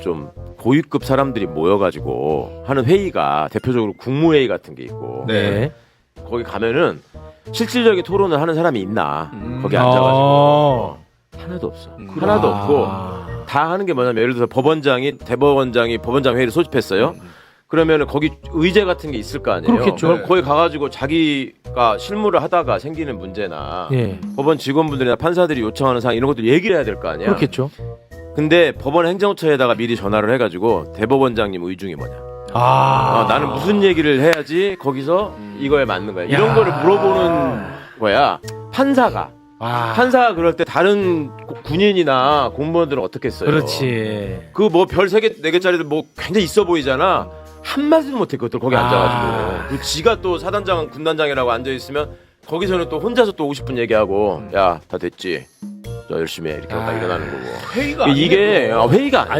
좀 고위급 사람들이 모여가지고 하는 회의가 대표적으로 국무회의 같은 게 있고 네. 거기 가면은 실질적인 토론을 하는 사람이 있나 음. 거기 앉아가지고 어. 하나도 없어 음. 하나도 아. 없고 다 하는 게 뭐냐면 예를 들어서 법원장이 대법원장이 법원장 회의를 소집했어요 그러면은 거기 의제 같은 게 있을 거 아니에요 그렇겠죠. 그럼 거기 가가지고 자기가 실무를 하다가 생기는 문제나 예. 법원 직원분들이나 판사들이 요청하는 사항 이런 것들 얘기를 해야 될 거 아니야 그렇겠죠. 근데 법원 행정처에다가 미리 전화를 해가지고 대법원장님 의중이 뭐냐 아. 어, 나는 무슨 얘기를 해야지 거기서 이거에 맞는 거야. 이런 야. 거를 물어보는 거야. 판사가. 아. 판사가 그럴 때 다른 고- 군인이나 공무원들은 어떻게 했어요? 그렇지. 그 뭐 별 세 개, 네 개짜리들 뭐 굉장히 있어 보이잖아. 한마디도 못해, 그것들 거기 아. 앉아가지고. 그리고 지가 또 사단장, 군단장이라고 앉아 있으면 거기서는 또 혼자서 또 50분 얘기하고, 야, 다 됐지. 저 열심히 해. 이렇게 딱 아. 일어나는 거고. 회의가 이게 어, 회의가 아니야.